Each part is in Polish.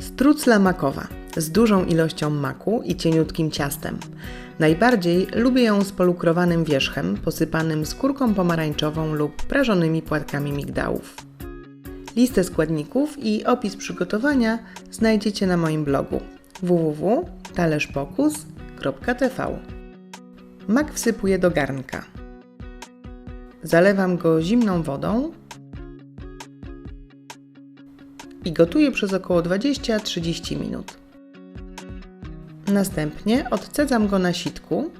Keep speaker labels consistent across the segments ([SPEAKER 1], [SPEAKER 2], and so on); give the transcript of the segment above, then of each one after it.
[SPEAKER 1] Strucla makowa z dużą ilością maku i cieniutkim ciastem. Najbardziej lubię ją z polukrowanym wierzchem, posypanym skórką pomarańczową lub prażonymi płatkami migdałów. Listę składników i opis przygotowania znajdziecie na moim blogu www.talerzpokus.tv. Mak wsypuję do garnka. Zalewam go zimną wodą i gotuję przez około 20-30 minut. Następnie odcedzam go na sitku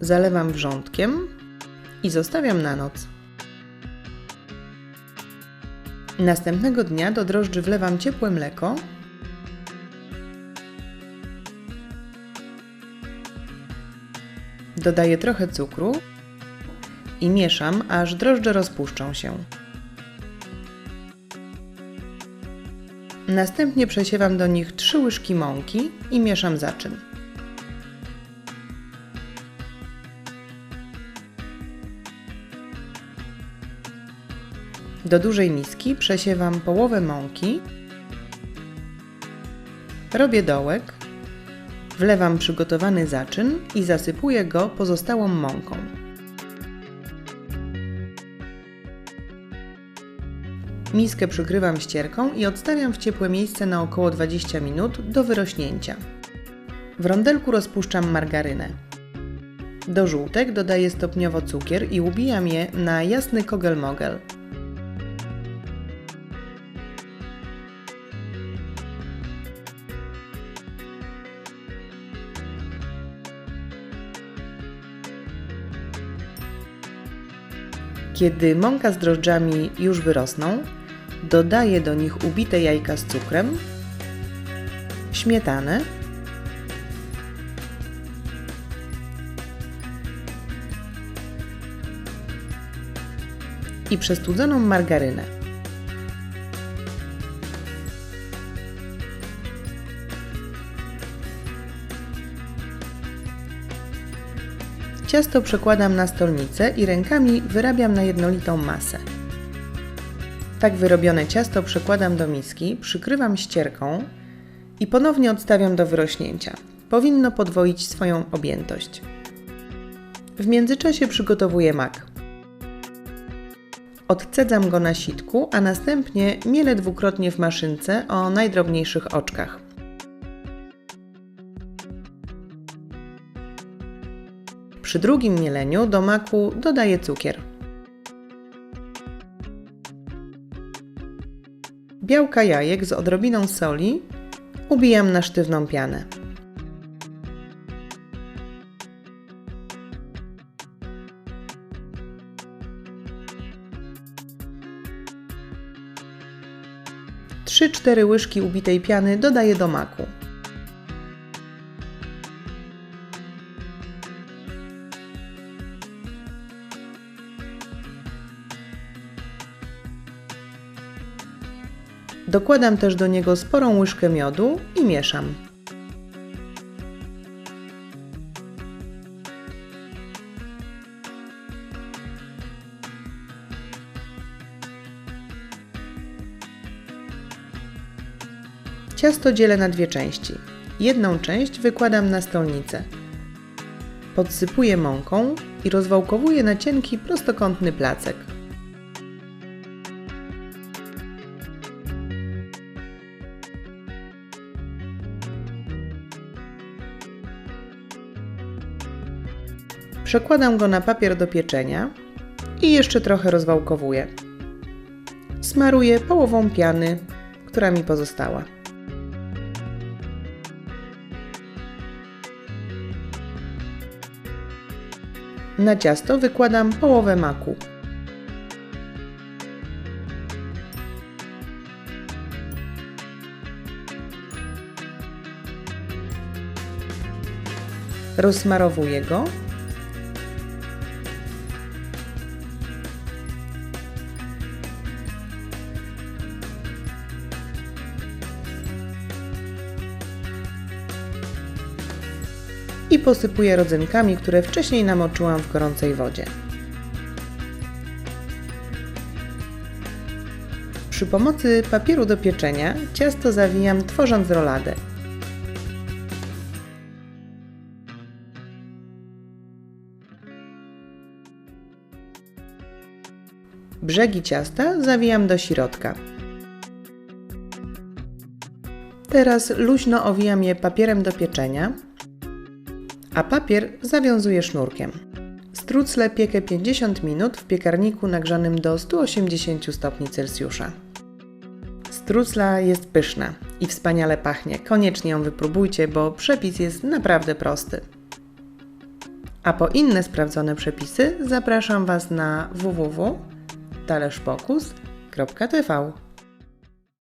[SPEAKER 1] zalewam wrzątkiem i zostawiam na noc. Następnego dnia do drożdży wlewam ciepłe mleko Dodaję trochę cukru i mieszam, aż drożdże rozpuszczą się. Następnie przesiewam do nich 3 łyżki mąki i mieszam zaczyn. Do dużej miski przesiewam połowę mąki, robię dołek, wlewam przygotowany zaczyn i zasypuję go pozostałą mąką. Miskę przykrywam ścierką i odstawiam w ciepłe miejsce na około 20 minut do wyrośnięcia. W rondelku rozpuszczam margarynę. Do żółtek dodaję stopniowo cukier i ubijam je na jasny kogel-mogel. Kiedy mąka z drożdżami już wyrosną, dodaję do nich ubite jajka z cukrem, śmietanę, i przestudzoną margarynę. Ciasto przekładam na stolnicę i rękami wyrabiam na jednolitą masę. Tak wyrobione ciasto przekładam do miski, przykrywam ścierką i ponownie odstawiam do wyrośnięcia. Powinno podwoić swoją objętość. W międzyczasie przygotowuję mak. Odcedzam go na sitku, a następnie mielę dwukrotnie w maszynce o najdrobniejszych oczkach. Przy drugim mieleniu do maku dodaję cukier. Białka jajek z odrobiną soli ubijam na sztywną pianę. Trzy-cztery łyżki ubitej piany dodaję do maku. Dokładam też do niego sporą łyżkę miodu i mieszam. Ciasto dzielę na dwie części. Jedną część wykładam na stolnicę. Podsypuję mąką i rozwałkowuję na cienki, prostokątny placek. Przekładam go na papier do pieczenia i jeszcze trochę rozwałkowuję. Smaruję połową piany, która mi pozostała. Na ciasto wykładam połowę maku. Rozsmarowuję go i posypuję rodzynkami, które wcześniej namoczyłam w gorącej wodzie. Przy pomocy papieru do pieczenia ciasto zawijam tworząc roladę. Brzegi ciasta zawijam do środka. Teraz luźno owijam je papierem do pieczenia, a papier zawiązuję sznurkiem. Strucle piekę 50 minut w piekarniku nagrzanym do 180 stopni Celsjusza. Strucla jest pyszna i wspaniale pachnie. Koniecznie ją wypróbujcie, bo przepis jest naprawdę prosty. A po inne sprawdzone przepisy zapraszam Was na www.talerzpokus.tv.